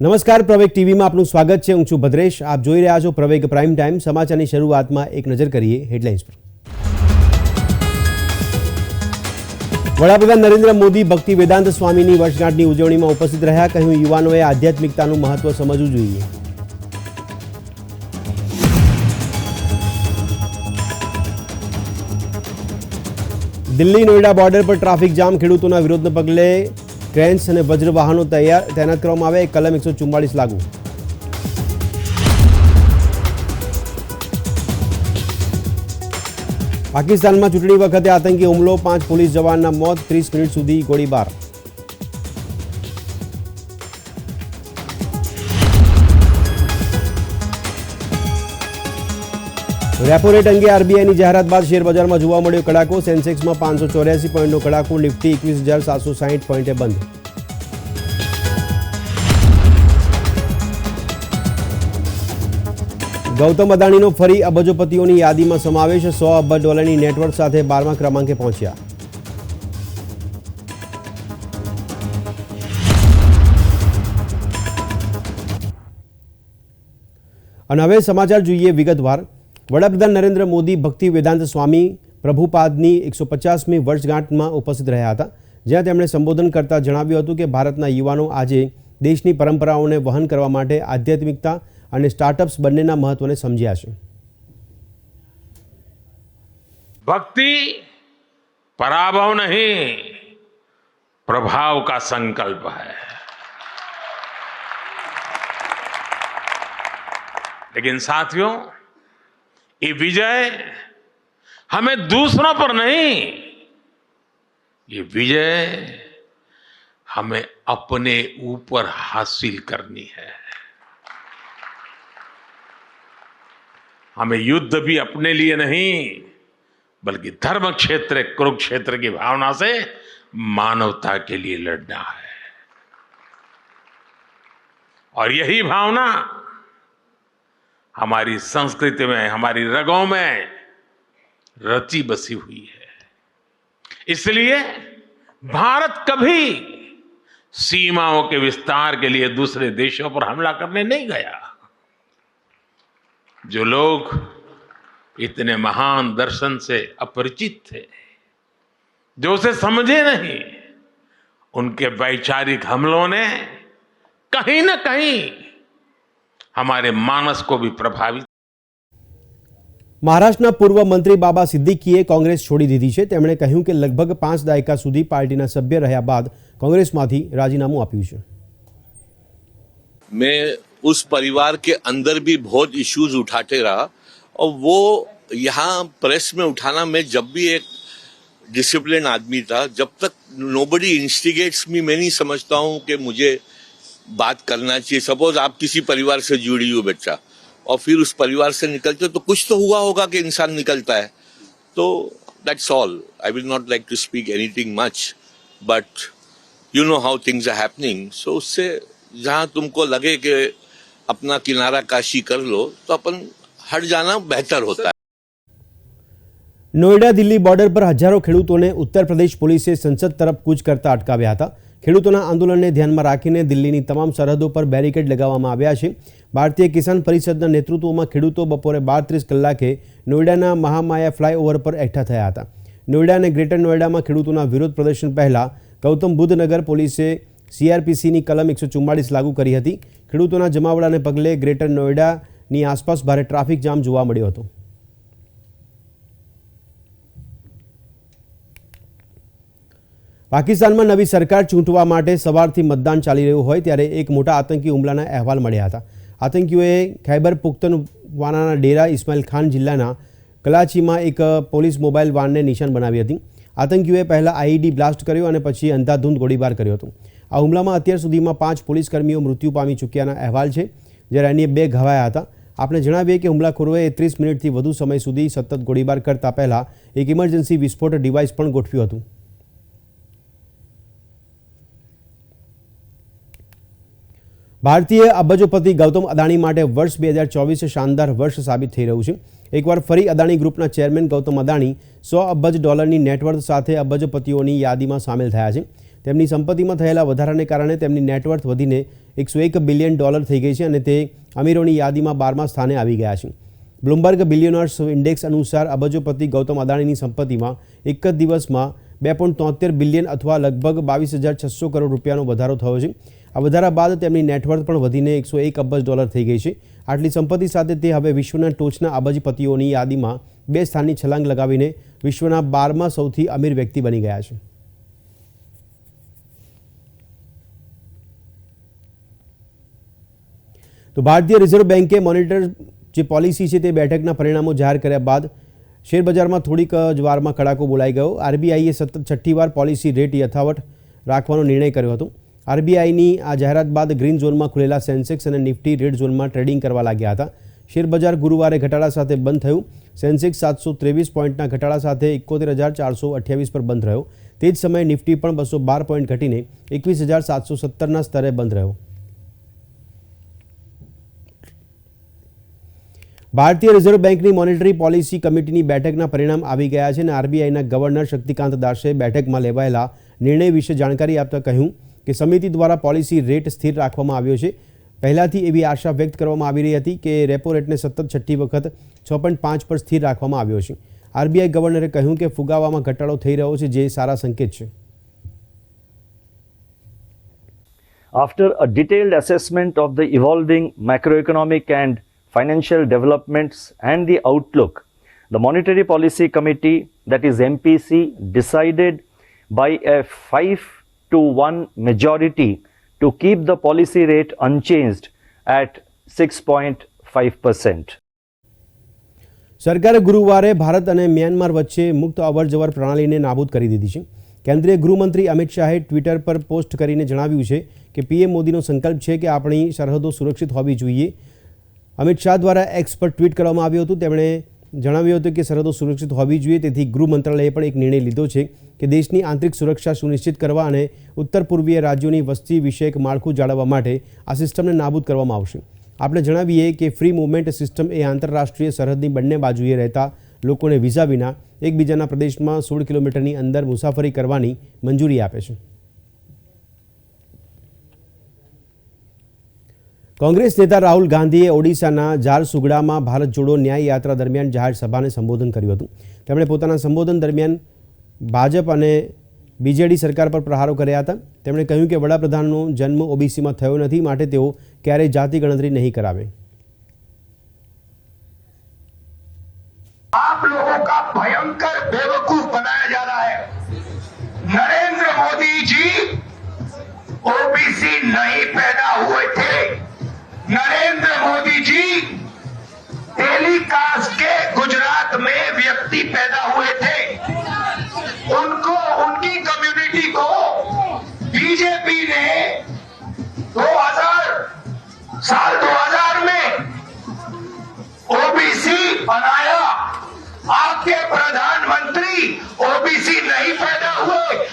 નમસ્કાર, પ્રવેગ ટીવીમાં આપનું સ્વાગત છે. હું છું ભદ્રેશ. આપ જોઈ રહ્યા છો પ્રવેગ પ્રાઇમ ટાઈમ. સમાચારની શરૂઆતમાં એક નજર કરીએ હેડલાઇન્સ પર. વડાપ્રધાન નરેન્દ્ર મોદી ભક્તિ વેદાંત સ્વામીની વર્ષગાંઠની ઉજવણીમાં ઉપસ્થિત રહ્યા. કહ્યું, યુવાનોએ આધ્યાત્મિકતાનું મહત્વ સમજવું જોઈએ. દિલ્હી નોઈડા બોર્ડર પર ટ્રાફિક જામ. ખેડૂતોના વિરોધને પગલે ક્રેન્સ અને વજ્ર વાહનો તૈયાર તૈનાત કરવામાં આવે કલમ એકસો ચુમ્માળીસ લાગુ. પાકિસ્તાનમાં ચૂંટણી વખતે આતંકી હુમલો, પાંચ પોલીસ જવાનના મોત, ત્રીસ મિનિટ સુધી ગોળીબાર. રેપો રેટ અંગે આરબીઆઈની જાહેરાત બાદ શેરબજારમાં જોવા મળ્યો કડાકો. સેન્સેક્સમાં પાંચસો ચોર્યાસી પોઈન્ટનો કડાકો, નિફ્ટી એકવીસ હજાર સાતસો સાહીઠ પોઈન્ટે બંધ. ગૌતમ અદાણીનો ફરી અબજોપતિઓની યાદીમાં સમાવેશ, સો અબજ ડોલરની નેટવર્ક સાથે બારમા ક્રમાંકે પહોંચ્યા. અને હવે સમાચાર જોઈએ વિગતવાર. વડાપ્રધાન નરેન્દ્ર મોદી ભક્તિ વેદાંત સ્વામી પ્રભુપાદની એકસો પચાસમી વર્ષગાંઠમાં ઉપસ્થિત રહ્યા હતા. જ્યાં તેમણે સંબોધન કરતા જણાવ્યું હતું કે ભારતના યુવાનો આજે દેશની પરંપરાઓને વહન કરવા માટે આધ્યાત્મિકતા અને સ્ટાર્ટઅપ્સ બંનેના મહત્વને સમજ્યા છે भक्ति पराभव नहीं प्रभाव का संकल्प है लेकिन साथियों ये विजय हमें दूसरों पर नहीं ये विजय हमें अपने ऊपर हासिल करनी है हमें युद्ध भी अपने लिए नहीं, बल्कि धर्म क्षेत्र कुरुक्षेत्र की भावना से मानवता के लिए लड़ना है। और यही भावना हमारी संस्कृति में, हमारी रगों में रची बसी हुई है। इसलिए भारत कभी सीमाओं के विस्तार के लिए दूसरे देशों पर हमला करने नहीं गया। जो लोग इतने महान दर्शन से अपरिचित थे जो उसे समझे नहीं उनके वैचारिक हमलों ने कहीं ना कहीं हमारे मानस को भी प्रभावित મહારાષ્ટ્રના પૂર્વ મંત્રી બાબા સિદ્દીકીએ કોંગ્રેસ છોડી દીધી છે તેમણે કહ્યું કે લગભગ પાંચ દાયકા સુધી પાર્ટીના સભ્ય રહ્યા બાદ કોંગ્રેસમાંથી રાજીનામું આપ્યું છે मैं उस परिवार के अंदर भी बहुत इश्यूज़ उठाते रहा। और वो यहाँ प्रेस में उठाना मैं जब भी एक डिसिप्लिन आदमी था, जब तक नोबडी इंस्टिगेट्स मी मैं नहीं समझता हूँ कि मुझे बात करना चाहिए। सपोज़ आप किसी परिवार से जुड़ी हुई बच्चा, और फिर उस परिवार से निकलते हो तो कुछ तो हुआ होगा कि इंसान निकलता है। तो that's all I will not like to speak anything much but you know how things are happening so उससे जहाँ तुमको लगे कि अपना किनारा काशी कर लो तो अपन हट जाना बेहतर होता है નોઈડા દિલ્હી બોર્ડર પર હજારો ખેડૂતોને ઉત્તર પ્રદેશ પોલીસે સંસદ તરફ કૂચ કરતા અટકાવ્યા હતા ખેડૂતોના આંદોલનને ધ્યાનમાં રાખીને દિલ્હીની તમામ સરહદો પર બેરિકેડ લગાવવામાં આવ્યા છે ભારતીય કિસાન પરિષદના નેતૃત્વમાં ખેડૂતો બપોરે બાર ત્રીસ કલાકે નોઈડાના મહામાયા ફ્લાયઓવર પર એકઠા થયા હતા નોઈડા અને ગ્રેટર નોઈડામાં ખેડૂતોના વિરોધ પ્રદર્શન પહેલા ગૌતમ બુદ્ધનગર પોલીસે સીઆરપીસીની કલમ એકસો ચુમ્માળીસ લાગુ કરી હતી ખેડૂતોના જમાવડાને પગલે ગ્રેટર નોઈડાની આસપાસ ભારે ટ્રાફિક જામ જોવા મળ્યો હતો. પાકિસ્તાનમાં નવી સરકાર ચૂંટવા માટે સવારથી મતદાન ચાલી રહ્યું હોય ત્યારે એક મોટા આતંકી હુમલાના અહેવાલ મળ્યા હતા. આતંકીઓએ ખૈબર પુખ્તનવાનાના ડેરા ઇસ્માઇલ ખાન જિલ્લાના કલાચીમાં એક પોલીસ મોબાઈલ વાનને નિશાન બનાવી હતી. આતંકીઓએ પહેલાં આઈઈડી બ્લાસ્ટ કર્યો અને પછી અંધાધૂંધ ગોળીબાર કર્યો હતો. આ હુમલામાં અત્યાર સુધીમાં પાંચ પોલીસ કર્મીઓ મૃત્યુ પામી ચૂક્યાના અહેવાલ છે, જ્યારે અન્ય બે ઘવાયા હતા. આપણે જણાવીએ કે હુમલાખોરોએ ત્રીસ મિનિટથી વધુ સમય સુધી સતત ગોળીબાર કરતા પહેલાં એક ઇમરજન્સી વિસ્ફોટ ડિવાઇસ પણ ગોઠવ્યું હતું. ભારતીય અબજોપતિ ગૌતમ અદાણી માટે વર્ષ બે હજાર ચોવીસ શાનદાર વર્ષ સાબિત થઈ રહ્યું છે. એકવાર ફરી અદાણી ગ્રુપના ચેરમેન ગૌતમ અદાણી સો અબજ ડોલરની નેટવર્થ સાથે અબજપતિઓની યાદીમાં સામેલ થયા છે. તેમની સંપત્તિમાં થયેલા વધારાને કારણે તેમની નેટવર્થ વધીને એકસો એક બિલિયન ડોલર થઈ ગઈ છે અને તે અમીરોની યાદીમાં બારમા સ્થાને આવી ગયા છે. બ્લુમબર્ગ બિલિયનર્સ ઇન્ડેક્સ અનુસાર અબજોપતિ ગૌતમ અદાણીની સંપત્તિમાં એક જ દિવસમાં બે પોઈન્ટ તોતેર બિલિયન અથવા લગભગ બાવીસ હજાર છસો કરોડ રૂપિયાનો વધારો થયો છે. આ વધારા બાદ તેમની નેટવર્થ પણ વધીને એકસો એક અબજ ડોલર થઈ ગઈ છે. આટલી સંપત્તિ સાથે તે હવે વિશ્વના ટોચના અબજપતિઓની યાદીમાં બે સ્થાનની છલાંગ લગાવીને વિશ્વના બારમા સૌથી અમીર વ્યક્તિ બની ગયા છે. તો ભારતીય રિઝર્વ બેન્કે મોનિટર જે પોલિસી છે તે બેઠકના પરિણામો જાહેર કર્યા બાદ શેરબજારમાં થોડીક જ વારમાં કડાકો બોલાઈ ગયો. આરબીઆઈએ સતત છઠ્ઠી વાર પોલિસી રેટ યથાવત રાખવાનો નિર્ણય કર્યો હતો. આરબીઆઈની આ જાહેરાત બાદ ગ્રીન ઝોનમાં ખુલેલા સેન્સેક્સ અને નિફ્ટી રેડ ઝોનમાં ટ્રેડિંગ કરવા લાગ્યા હતા. શેરબજાર ગુરુવારે ઘટાડા સાથે બંધ થયું. સેન્સેક્સ સાતસો ત્રેવીસ પોઈન્ટના ઘટાડા સાથે એકોતેર હજાર ચારસો અઠ્યાવીસ પર બંધ રહ્યો. તે જ સમયે નિફ્ટી પણ બસો બાર પોઈન્ટ ઘટીને એકવીસ હજાર સાતસો સત્તરના સ્તરે બંધ રહ્યો. ભારતીય રિઝર્વ બેંકની મોનેટરી પોલિસી કમિટીની બેઠકના પરિણામ આવી ગયા છે અને આરબીઆઈના ગવર્નર શક્તિકાંત દાસે બેઠકમાં લેવાયેલા નિર્ણય વિશે જાણકારી આપતા કહ્યું કે સમિતિ દ્વારા પોલિસી રેટ સ્થિર રાખવામાં આવ્યો છે. પહેલાથી એવી આશા વ્યક્ત કરવામાં આવી રહી હતી કે રેપો રેટને સતત છઠ્ઠી વખત છ પોઈન્ટ પાંચ પર સ્થિર રાખવામાં આવ્યો છે. આરબીઆઈ ગવર્નરે કહ્યું કે ફુગાવામાં ઘટાડો થઈ રહ્યો છે જે સારા સંકેત છે. After a detailed assessment of the evolving macroeconomic and financial developments and the outlook, the Monetary Policy Committee, that is MPC, decided by a 5 to 1 majority to keep the policy rate unchanged at 6.5%. સરકારે ગુરુવારે ભારત અને Myanmar વચ્ચે મુક્ત અવર જવર પ્રણાલીને નાબૂદ કરી દીધી છે કેન્દ્રીય ગૃહમંત્રી અમિત શાહે ટ્વિટર પર પોસ્ટ કરીને જણાવ્યું છે કે પીએમ મોદીનો સંકલ્પ છે કે આપણી સરહદો સુરક્ષિત હોવી જોઈએ અમિત શાહ દ્વારા એક્સ પર ટ્વીટ કરવામાં આવ્યું હતું. તેમણે જણાવ્યું હતું કે સરહદો સુરક્ષિત હોવી જોઈએ, તેથી ગૃહ મંત્રાલયે પણ એક નિર્ણય લીધો છે કે દેશની આંતરિક સુરક્ષા સુનિશ્ચિત કરવા અને ઉત્તર પૂર્વીય રાજ્યોની વસ્તી વિષયક માળખું જાળવવા માટે આ સિસ્ટમને નાબૂદ કરવામાં આવશે. આપણે જણાવીએ કે ફ્રી મૂવમેન્ટ સિસ્ટમ એ આંતરરાષ્ટ્રીય સરહદની બંને બાજુએ રહેતા લોકોને વિઝા વિના એકબીજાના પ્રદેશમાં સોળ કિલોમીટરની અંદર મુસાફરી કરવાની મંજૂરી આપે છે. કોંગ્રેસ નેતા રાહુલ ગાંધીએ ઓડિશાના ઝારસુગડામાં ભારત જોડો ન્યાય યાત્રા દરમિયાન જાહેર સભાને સંબોધન કર્યું હતું. તેમણે પોતાના સંબોધન દરમિયાન ભાજપ અને બીજેડી સરકાર પર પ્રહારો કર્યા હતા. તેમણે કહ્યું કે વડાપ્રધાનનો જન્મ ઓબીસીમાં થયો નથી, માટે તેઓ ક્યારેય જાતિ ગણતરી નહીં કરાવે. આપ લોકો કા ભયંકર બેવકૂફ બનાયા જા રહા હૈ. નરેન્દ્ર મોદી જી ઓબીસી નહીં टेलीकास्ट के गुजरात में व्यक्ति पैदा हुए थे। उनको, उनकी कम्युनिटी को बीजेपी ने 2000 साल 2000 में ओबीसी बनाया। आपके प्रधानमंत्री ओबीसी नहीं पैदा हुए।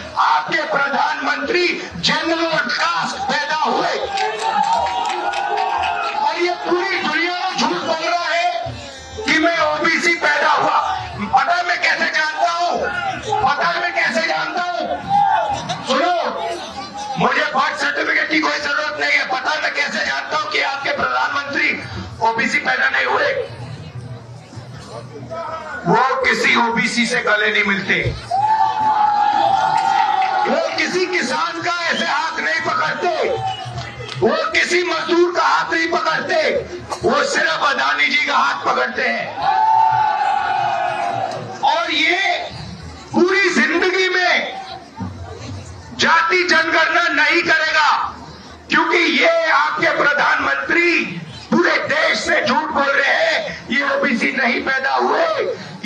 मैं कैसे जानता हूँ कि आपके प्रधानमंत्री ओबीसी पैदा नहीं हुए? वो किसी ओबीसी से गले नहीं मिलते। वो किसी किसान का ऐसे हाथ नहीं पकड़ते। वो किसी मजदूर का हाथ नहीं पकड़ते। वो सिर्फ़ अदानी जी का हाथ पकड़ते हैं। और ये पूरी ज़िंदगी में जाति जनगणना नहीं करेगा। क्योंकि ये आपके प्रधानमंत्री पूरे देश से झूठ बोल रहे हैं ये ओबीसी नहीं पैदा हुए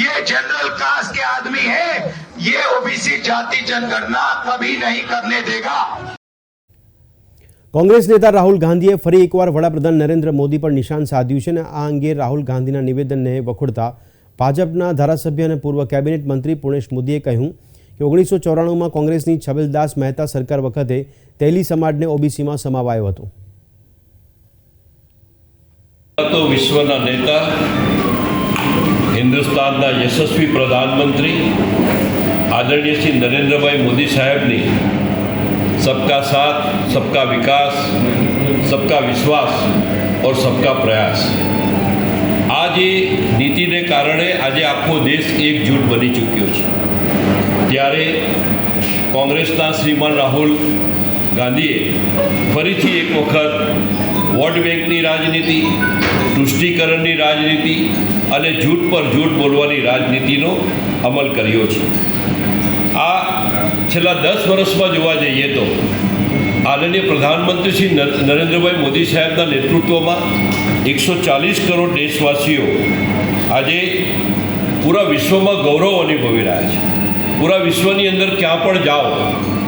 ये जनरल कास्ट के आदमी है ये ओबीसी जाति जनगणना कभी नहीं करने देगा કોંગ્રેસ નેતા રાહુલ ગાંધીએ ફરી એકવાર વડાપ્રધાન નરેન્દ્ર મોદી પર નિશાન સાધ્યું છે અને આ અંગે રાહુલ ગાંધીના નિવેદનને વખોડતા ભાજપના ધારાસભ્ય અને પૂર્વ કેબિનેટ મંત્રી પુણેશ મોદીએ કહ્યું કે ઓગણીસો ચોરાણુંમાં કોંગ્રેસની છબીલદાસ મહેતા સરકાર વખતે તેલી સમાજને ઓબીસીમાં સમાવાયો હતો. વિશ્વના નેતા, હિન્દુસ્તાનના યશસ્વી પ્રધાનમંત્રી, આદરણીય શ્રી નરેન્દ્રભાઈ મોદી સાહેબની સબકા સાથ, સબકા વિકાસ, સબકા વિશ્વાસ ઓર સબકા પ્રયાસ. આ જે નીતિને કારણે આજે આખો દેશ એકજૂટ બની ચૂક્યો છે. ત્યારે કોંગ્રેસના શ્રીમાન રાહુલ ગાંધીએ ફરીથી એક વખત વોટ બેંકની રાજનીતિ, તુષ્ટિકરણની રાજનીતિ અને જૂઠ પર જૂઠ બોલવાની રાજનીતિનો અમલ કર્યો છે. આ છેલ્લા દસ વર્ષમાં જોવા જઈએ તો આદરણીય પ્રધાનમંત્રી શ્રી નરેન્દ્રભાઈ મોદી સાહેબના નેતૃત્વમાં એકસો ચાલીસ કરોડ દેશવાસીઓ આજે પૂરા વિશ્વમાં ગૌરવ અનુભવી રહ્યા છે. પૂરા વિશ્વની અંદર ક્યાં પણ જાઓ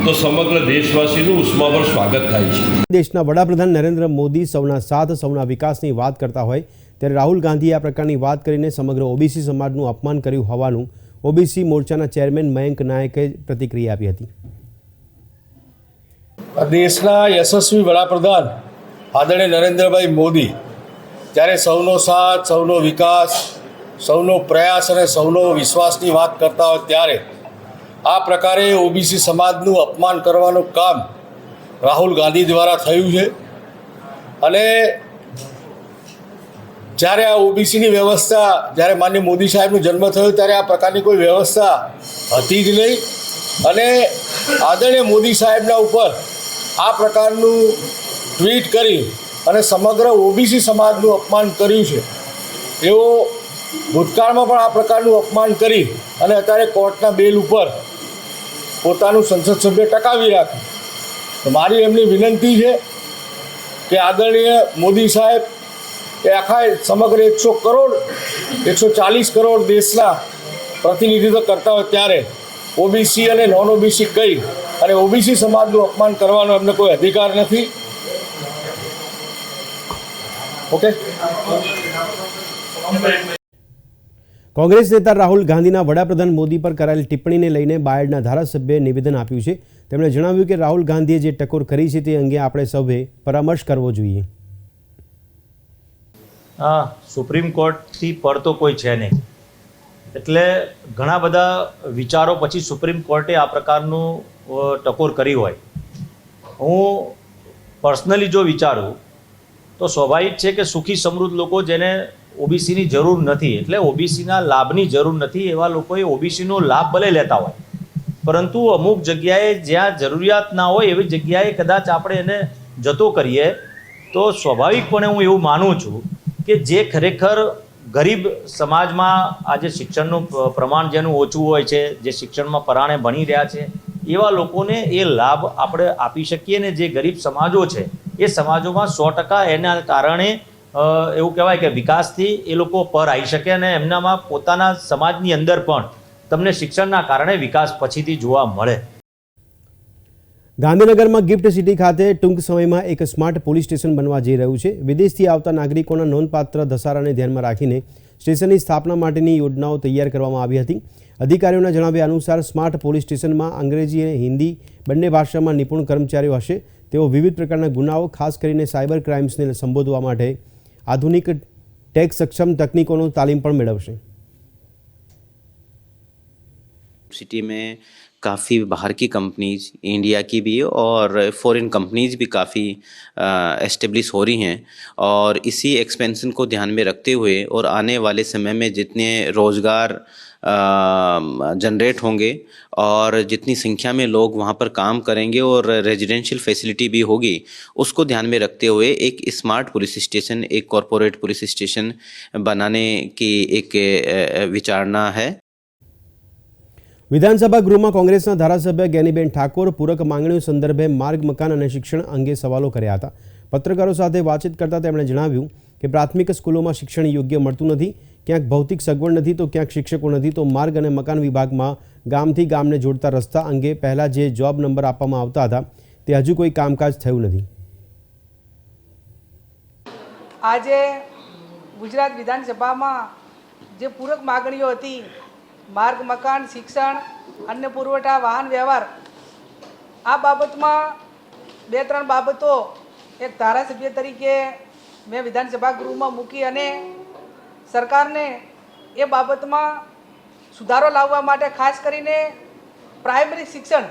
તો સમગ્ર દેશવાસીનું ઉષ્માભર સ્વાગત થાય છે. દેશના વડાપ્રધાન નરેન્દ્ર મોદી સૌના સાથ સૌના વિકાસની વાત કરતા હોય ત્યારે રાહુલ ગાંધીએ આ પ્રકારની વાત કરીને સમગ્ર ઓબીસી સમાજનું અપમાન કર્યું હોવાનું ઓબીસી મોરચાના ચેરમેન મયંક નાયકે પ્રતિક્રિયા આપી હતી. દેશના યશસ્વી વડાપ્રધાન આદરણીય નરેન્દ્રભાઈ મોદી જ્યારે સૌનો સાથ સૌનો વિકાસ સૌનો પ્રયાસ અને સૌનો વિશ્વાસની વાત કરતા હોય ત્યારે આ પ્રકારે ઓબીસી સમાજનું અપમાન કરવાનું કામ રાહુલ ગાંધી દ્વારા થયું છે. અને જ્યારે આ ઓબીસીની વ્યવસ્થા, જ્યારે માન્ય મોદી સાહેબનો જન્મ થયો ત્યારે આ પ્રકારની કોઈ વ્યવસ્થા હતી જ નહીં. અને આદરણીય મોદી સાહેબના ઉપર આ પ્રકારનું ટ્વીટ કરી અને સમગ્ર ઓબીસી સમાજનું અપમાન કર્યું છે. એવો ભૂતકાળમાં પણ આ પ્રકારનું અપમાન કરી અને અત્યારે કોર્ટના બેલ ઉપર પોતાનું સંસદ સભ્ય ટકાવી રાખ્યું તો મારી એમની વિનંતી છે કે આદરણીય મોદી સાહેબ, એ આખા સમગ્ર એકસો કરોડ, એકસો ચાલીસ કરોડ દેશના પ્રતિનિધિત્વ કરતા હોય ત્યારે ઓબીસી અને નોન ઓબીસી કહી અને ઓબીસી સમાજનું અપમાન કરવાનો એમને કોઈ અધિકાર નથી? ઓકે કોંગ્રેસ નેતા રાહુલ ગાંધીના વડાપ્રધાન મોદી પર કરાયેલ ટિપ્પણીને લઈને બાયડના ધારાસભ્યએ નિવેદન આપ્યું છે. તેમણે જણાવ્યું કે રાહુલ ગાંધીએ જે ટકોર કરી છે તે અંગે આપણે સૌએ પરામર્શ કરવો જોઈએ. હા, સુપ્રીમ કોર્ટથી પર તો કોઈ છે નહીં. એટલે ઘણા બધા વિચારો પછી સુપ્રીમ કોર્ટે આ પ્રકારનું ટકોર કરી હોય. હું પર્સનલી જો વિચારું, તો સ્વાભાવિક છે કે સુખી સમૃદ્ધ લોકો જેને ઓબીસીની જરૂર નથી, એટલે ઓબીસીના લાભની જરૂર નથી એવા લોકોએ ઓબીસીનો લાભ ભલે લેતા હોય. પરંતુ અમુક જગ્યાએ જ્યાં જરૂરિયાત ના હોય એવી જગ્યાએ કદાચ આપણે એને જતો કરીએ, તો સ્વાભાવિકપણે હું એવું માનું છું કે જે ખરેખર ગરીબ સમાજમાં આજે શિક્ષણનું પ્રમાણ જેનું ઓછું હોય છે, જે શિક્ષણમાં પરાણે ભણી રહ્યા છે, એવા લોકોને એ લાભ આપણે આપી શકીએ ને જે ગરીબ સમાજો છે, એ સમાજોમાં સો ટકા એના કારણે એવું કહેવાય કે વિકાસથી એ લોકો પર આવી શકે અને એમનામાં પોતાના સમાજની અંદર પણ તમને શિક્ષણના કારણે વિકાસ પછીથી જોવા મળે. ગાંધીનગરમાં ગિફ્ટ સિટી ખાતે ટૂંક સમયમાં એક સ્માર્ટ પોલીસ સ્ટેશન બનવા જઈ રહ્યું છે. વિદેશથી આવતા નાગરિકોના નોંધપાત્ર ધસારાને ધ્યાનમાં રાખીને સ્ટેશનની સ્થાપના માટેની યોજનાઓ તૈયાર કરવામાં આવી હતી. અધિકારીઓના જણાવ્યા અનુસાર સ્માર્ટ પોલીસ સ્ટેશનમાં અંગ્રેજી અને હિન્દી બંને ભાષામાં નિપુણ કર્મચારીઓ હશે. તેઓ વિવિધ પ્રકારના ગુનાઓ, ખાસ કરીને સાયબર ક્રાઇમ્સને સંબોધવા માટે આધુનિક ટેક સક્ષમ તકનીકોનો તાલીમ પણ મેળવશે सिटी में काफ़ी बाहर की कंपनीज इंडिया की भी और फॉरेन कंपनीज भी काफ़ी एस्टेब्लिश हो रही हैं और इसी एक्सपेंशन को ध्यान में रखते हुए और आने वाले समय में जितने रोज़गार जनरेट होंगे और जितनी संख्या में लोग वहाँ पर काम करेंगे और रेजिडेंशियल फैसिलिटी भी होगी उसको ध्यान में रखते हुए एक स्मार्ट पुलिस स्टेशन एक कॉरपोरेट पुलिस स्टेशन बनाने की एक अ, विचारणा है વિધાનસભા ગૃહમાં કોંગ્રેસના ધારાસભ્ય જ્ઞાનીબેન ઠાકોર પૂરક માંગણીઓ સંદર્ભે માર્ગ મકાન અને શિક્ષણ અંગે સવાલો કર્યા હતા પત્રકારો સાથે વાતચીત કરતા તેમણે જણાવ્યું કે પ્રાથમિક સ્કૂલોમાં શિક્ષણ યોગ્ય મળતું નથી ક્યાંક ભૌતિક સગવડ નથી, તો ક્યાંક શિક્ષકો નથી, તો માર્ગ અને મકાન વિભાગમાં ગામથી ગામને જોડતા રસ્તા અંગે પહેલાં જે જોબ નંબર આપવામાં આવતા હતા, તે હજુ કોઈ કામકાજ થયું નથી. આજે ગુજરાત વિધાનસભામાં જે પૂરક માગણીઓ હતી, માર્ગ, મકાન, શિક્ષણ અન્ય પુરવઠા, વાહન વ્યવહાર, આ બાબતમાં બે, ત્રણ બાબતો એક ધારાસભ્ય તરીકે મેં વિધાનસભા ગૃહમાં મૂકી અને સરકારને એ બાબતમાં સુધારો લાવવા માટે ખાસ કરીને પ્રાઇમરી શિક્ષણ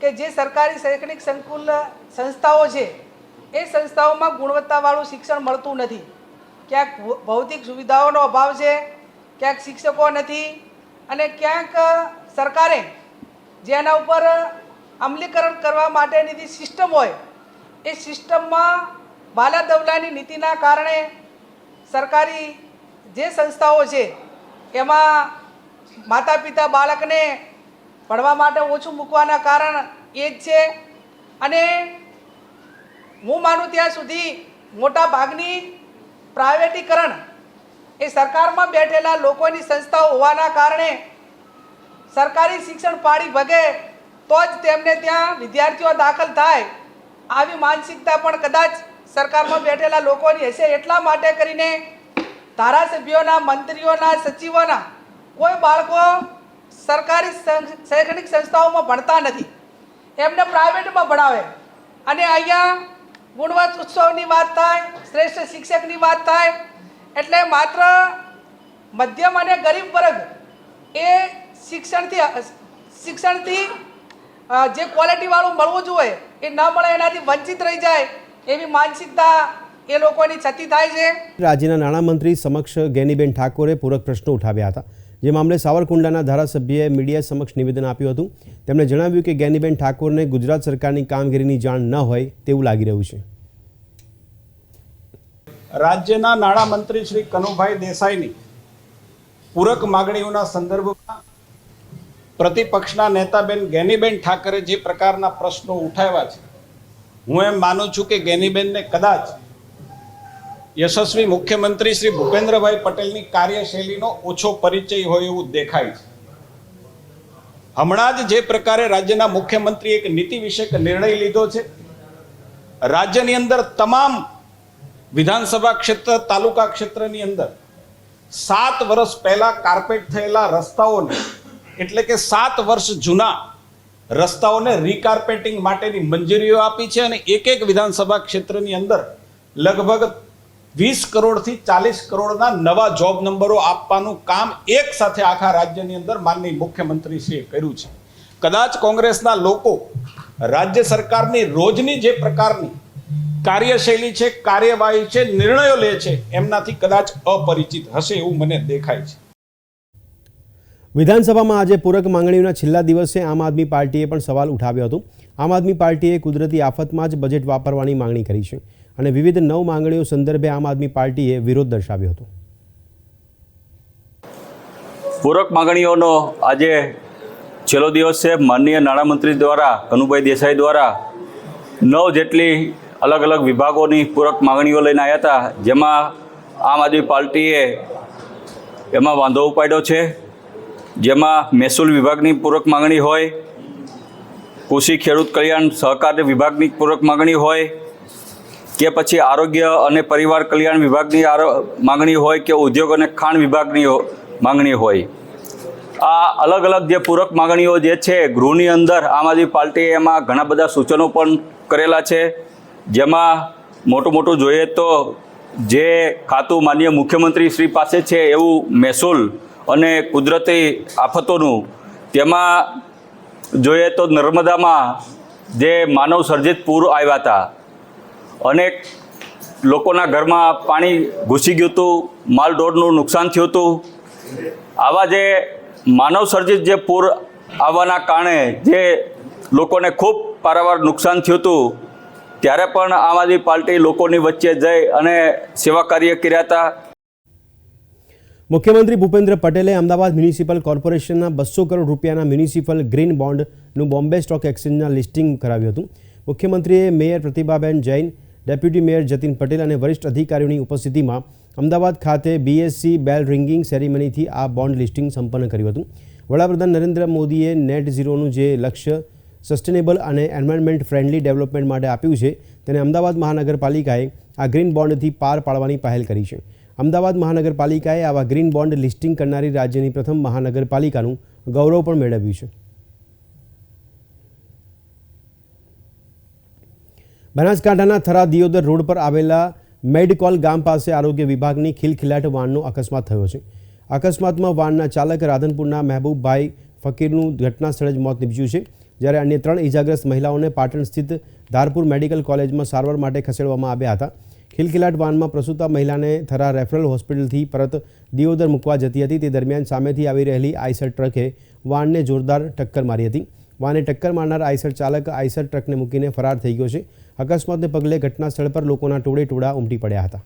કે જે સરકારી શૈક્ષણિક સંકુલ સંસ્થાઓ છે, એ સંસ્થાઓમાં ગુણવત્તાવાળું શિક્ષણ મળતું નથી. ક્યાંક ભૌતિક સુવિધાઓનો અભાવ છે, ક્યાંક શિક્ષકો નથી અને ક્યાંક સરકારે જેના ઉપર અમલીકરણ કરવા માટેની જે સિસ્ટમ હોય, એ સિસ્ટમમાં બાલાદવલાની નીતિના કારણે સરકારી જે સંસ્થાઓ છે, એમાં માતા પિતા બાળકને ભણવા માટે ઓછું મૂકવાના કારણ એ જ છે. અને હું માનું ત્યાં સુધી મોટા ભાગની પ્રાઇવેટીકરણ એ સરકારમાં બેઠેલા લોકોની સંસ્થાઓ હોવાના કારણે સરકારી શિક્ષણ પાડી ભગે તો જ તેમને ત્યાં વિદ્યાર્થીઓ દાખલ થાય. આવી માનસિકતા પણ કદાચ સરકારમાં બેઠેલા લોકોની હશે એટલા માટે કરીને ધારાસભ્યોના, મંત્રીઓના, સચિવોના કોઈ બાળકો સરકારી શૈક્ષણિક સંસ્થાઓમાં ભણતા નથી. એમને પ્રાઇવેટમાં ભણાવે. અને અહીંયા ગુણવત્ત ઉત્સવની વાત થાય, શ્રેષ્ઠ શિક્ષકની વાત થાય, એટલે માત્ર મધ્યમ અને ગરીબ વર્ગ એ શિક્ષણથી શિક્ષણથી જે ક્વોલિટીવાળું મળવું જોઈએ એ ન મળે એનાથી વંચિત રહી જાય. એવી માનસિકતા એ લોકોની છતી થાય છે. રાજ્યના નાણામંત્રી સમક્ષ ગેનીબેન ઠાકોરે પૂરક પ્રશ્નો ઉઠાવ્યા હતા. જે મામલે સાવરકુંડલાના ધારાસભ્યએ મીડિયા સમક્ષ નિવેદન આપ્યું હતું. તેમણે જણાવ્યું કે ગેનીબેન ઠાકોરને ગુજરાત સરકારની કામગીરીની જાણ ન હોય તેવું લાગી રહ્યું છે. રાજ્યના નાણામંત્રી શ્રી કનુભાઈ દેસાઈની પૂરક માગણીઓના સંદર્ભમાં પ્રતિપક્ષના નેતાબેન ગેનીબેન ઠાકરે જે પ્રકારના પ્રશ્નો ઉઠાવ્યા છે હું એમ માનું છું કે ગેનીબેનને કદાચ યશસ્વી મુખ્યમંત્રી શ્રી ભૂપેન્દ્રભાઈ પટેલની કાર્યશૈલીનો ઓછો પરિચય હોય એવું દેખાય છે. હમણાં જ જે પ્રકારે રાજ્યના મુખ્યમંત્રી એક નીતિ વિષયક નિર્ણય લીધો છે. રાજ્યની અંદર તમામ વિધાનસભા ક્ષેત્ર, તાલુકા ક્ષેત્રની અંદર સાત વર્ષ પહેલા કાર્પેટ થયેલા રસ્તાઓને, એટલે કે સાત વર્ષ જૂના રસ્તાઓને રીકાર્પેટિંગ માટેની મંજૂરીઓ આપી છે અને એક એક વિધાનસભા ક્ષેત્રની અંદર લગભગ વીસ કરોડથી ચાલીસ કરોડના નવા જોબ નંબરો આપવાનું કામ એક સાથે આખા રાજ્યની અંદર માનનીય મુખ્યમંત્રીશ્રીએ કર્યું છે. કદાચ કોંગ્રેસના લોકો રાજ્ય સરકારની રોજની જે પ્રકારની કાર્યશૈલી છે, કાર્યવાહી છે, નિર્ણયો લે છે, એમનાથી કદાચ અપરિચિત હશે એવું મને દેખાય છે. વિધાનસભામાં આજે પૂરક માંગણીઓના છેલ્લા દિવસે આમ આદમી પાર્ટીએ પણ સવાલ ઉઠાવ્યો હતો. આમ આદમી પાર્ટીએ કુદરતી આફતમાં જ બજેટ વાપરવાની માંગણી કરી છે અને વિવિધ નવ માંગણીઓ સંદર્ભે આમ આદમી પાર્ટીએ વિરોધ દર્શાવ્યો હતો. પૂરક માંગણીઓનો આજે છેલ્લો દિવસ છે. માનનીય નાણામંત્રી દ્વારા, કનુભાઈ દેસાઈ દ્વારા નવ જેટલી અલગ અલગ વિભાગોની પૂરક માંગણીઓ લઈને આવ્યા હતા. જેમાં આમ આદમી પાર્ટીએ એમાં વાંધો ઉપાડ્યો છે. જેમાં મહેસૂલ વિભાગની પૂરક માગણી હોય, કૃષિ ખેડૂત કલ્યાણ સહકાર વિભાગની પૂરક માગણી હોય, કે પછી આરોગ્ય અને પરિવાર કલ્યાણ વિભાગની માગણી હોય કે ઉદ્યોગ અને ખાણ વિભાગની માગણી હોય. આ અલગ અલગ જે પૂરક માગણીઓ જે છે, ગૃહની અંદર આમ આદમી પાર્ટીએ એમાં ઘણા બધા સૂચનો પણ કરેલા છે. જેમાં મોટું મોટું જોઈએ તો જે ખાતું માનનીય મુખ્યમંત્રી શ્રી પાસે છે, એવું મહેસૂલ અને કુદરતી આફતોનું, તેમાં જોઈએ તો નર્મદામાં જે માનવ સર્જિત પૂર આવ્યા હતા અનેક લોકોના ઘરમાં પાણી ઘૂસી ગયું હતું, માલ ઢોરનું નુકસાન થયું હતું. આવા જે માનવ સર્જિત જે પૂર આવવાના કારણે જે લોકોને ખૂબ પારાવાર નુકસાન થયું હતું, ત્યારે પણ આમ આદમી પાર્ટી લોકોની વચ્ચે જઈ અને સેવા કાર્ય કર્યા હતા. મુખ્યમંત્રી ભૂપેન્દ્ર પટેલે અમદાવાદ મ્યુનિસિપલ કોર્પોરેશનના બસો કરોડ રૂપિયાના મ્યુનિસિપલ ગ્રીન બોન્ડનું બોમ્બે સ્ટોક એક્સચેન્જના લિસ્ટિંગ કરાવ્યું હતું. મુખ્યમંત્રીએ mayor Pratibhaben Jain, deputy mayor Jatin Patel અને વરિષ્ઠ અધિકારીઓની ઉપસ્થિતિમાં અમદાવાદ ખાતે બીએસસી બેલ રિંગિંગ સેરેમનીથી આ બોન્ડ લિસ્ટિંગ સંપન્ન કર્યું હતું. વડાપ્રધાન નરેન્દ્ર મોદીએ નેટ ઝીરોનું જે લક્ષ્ય સસ્ટેનેબલ અને એન્વાયરમેન્ટ ફ્રેન્ડલી ડેવલપમેન્ટ માટે આપ્યું છે, તેને અમદાવાદ મહાનગરપાલિકાએ આ ગ્રીન બોન્ડથી પાર પાડવાની પહેલ કરી છે. અમદાવાદ મહાનગરપાલિકાએ આવા ગ્રીન બોન્ડ લિસ્ટિંગ કરનારી રાજ્યની પ્રથમ મહાનગરપાલિકાનું ગૌરવ પણ મેળવ્યું છે. બનાસકાંઠાના થરા દિયોદર રોડ પર આવેલા મેડકોલ ગામ પાસે આરોગ્ય વિભાગની ખિલખિલાટ વાનનો અકસ્માત થયો છે. અકસ્માતમાં વાનના ચાલક રાધનપુરના મહેબૂબભાઈ ફકીરનું ઘટના સ્થળે જ મોત નીપજ્યું છે. જ્યારે અન્ય ત્રણ ઇજાગ્રસ્ત મહિલાઓને પાટણ સ્થિત ધારપુર મેડિકલ કોલેજમાં સારવાર માટે ખસેડવામાં આવ્યા હતા. ખિલખિલાટ વાનમાં પ્રસૂતા મહિલાને થરા રેફરલ હોસ્પિટલથી પરત દિયોદર મૂકવા જતી હતી. તે દરમિયાન સામેથી આવી રહેલી આઈસર ટ્રકે વાનને જોરદાર ટક્કર મારી હતી. વાને ટક્કર મારનાર આઈસર ચાલક આઈસર ટ્રકને મૂકીને ફરાર થઈ ગયો છે. અકસ્માતને પગલે ઘટના સ્થળ પર લોકોના ટોળે ટોળા ઉમટી પડ્યા હતા.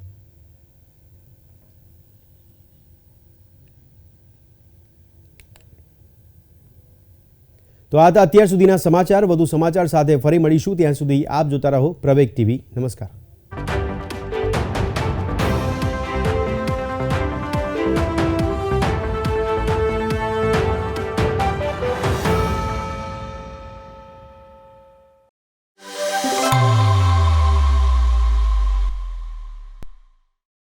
તો આ હતા અત્યાર સુધીના સમાચાર. વધુ સમાચાર સાથે ફરી મળીશું. ત્યાં સુધી આપ જોતા રહો પ્રવેગ ટીવી. નમસ્કાર.